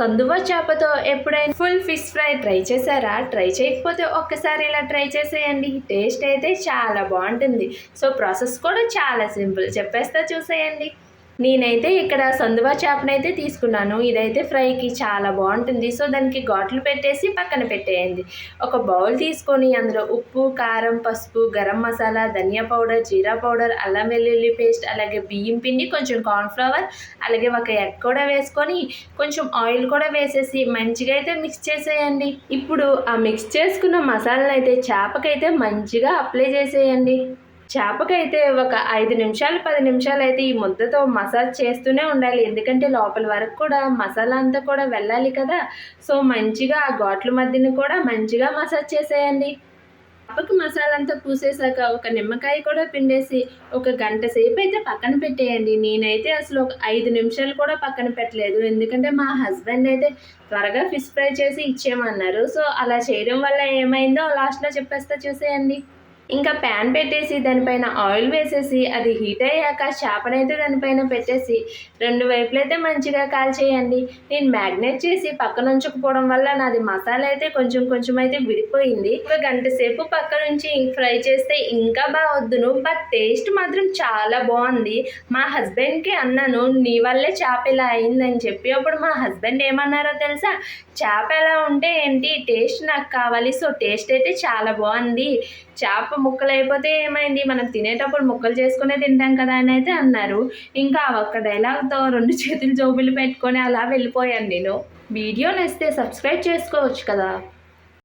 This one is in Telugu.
సందువ చేపతో ఎప్పుడైనా ఫుల్ ఫిష్ ఫ్రై ట్రై చేశారా? ట్రై చేయకపోతే ఒక్కసారి ఇలా ట్రై చేసేయండి. టేస్ట్ అయితే చాలా బాగుంటుంది. సో ప్రాసెస్ కూడా చాలా సింపుల్. చెప్పేస్తా చూసేయండి. నేనైతే ఇక్కడ సందువా చేపనైతే తీసుకున్నాను. ఇదైతే ఫ్రైకి చాలా బాగుంటుంది. సో దానికి ఘాట్లు పెట్టేసి పక్కన పెట్టేయండి. ఒక బౌల్ తీసుకొని అందులో ఉప్పు కారం పసుపు గరం మసాలా ధనియా పౌడర్ జీరా పౌడర్ అల్లం వెల్లుల్లి పేస్ట్ అలాగే బియ్యం పిండి కొంచెం కార్న్ఫ్లవర్ అలాగే ఒక ఎగ్ కూడా వేసుకొని కొంచెం ఆయిల్ కూడా వేసేసి మంచిగా అయితే మిక్స్ చేసేయండి. ఇప్పుడు ఆ మిక్స్ చేసుకున్న మసాలాను అయితే చేపకైతే మంచిగా అప్లై చేసేయండి. చేపకైతే ఒక ఐదు నిమిషాలు పది నిమిషాలు అయితే ఈ ముద్దతో మసాజ్ చేస్తూనే ఉండాలి. ఎందుకంటే లోపల వరకు కూడా మసాలా అంతా కూడా వెళ్ళాలి కదా. సో మంచిగా ఆ ఘాట్ల మధ్యన కూడా మంచిగా మసాజ్ చేసేయండి. చేపకి మసాలా అంతా పూసేసాక ఒక నిమ్మకాయ కూడా పిండేసి ఒక గంట సేపు అయితే పక్కన పెట్టేయండి. నేనైతే అసలు ఒక ఐదు నిమిషాలు కూడా పక్కన పెట్టలేదు. ఎందుకంటే మా హస్బెండ్ అయితే త్వరగా ఫిష్ ఫ్రై చేసి ఇచ్చేయమన్నారు. సో అలా చేయడం వల్ల ఏమైందో లాస్ట్లో చెప్పేస్తా చూసేయండి. ఇంకా ప్యాన్ పెట్టేసి దానిపైన ఆయిల్ వేసేసి అది హీట్ అయ్యాక చేపనైతే దానిపైన పెట్టేసి రెండు వైపులైతే మంచిగా కాల్చేయండి. నేను మ్యాగ్నేట్ చేసి పక్కన ఉంచకపోవడం వల్ల నాది మసాలా అయితే కొంచెం కొంచెం అయితే విడిపోయింది. ఒక గంట సేపు పక్క నుంచి ఫ్రై చేస్తే ఇంకా బాగొద్దును. బట్ టేస్ట్ మాత్రం చాలా బాగుంది. మా హస్బెండ్కి అన్నాను నీ వల్లే చేప ఇలా అయిందని చెప్పి. అప్పుడు మా హస్బెండ్ ఏమన్నారో తెలుసా? చేప ఎలా ఉంటే ఏంటి? టేస్ట్ నాకు కావాలి. సో టేస్ట్ అయితే చాలా బాగుంది. చేప ముక్కలు అయిపోతే ఏమైంది? మనం తినేటప్పుడు ముక్కలు చేసుకునే తింటాం కదా అని అయితే అన్నారు. ఇంకా ఒక్క డైలాగ్తో రెండు చేతులు జోబులు పెట్టుకొని అలా వెళ్ళిపోయాను నేను. వీడియో నచ్చితే సబ్స్క్రైబ్ చేసుకోవచ్చు కదా.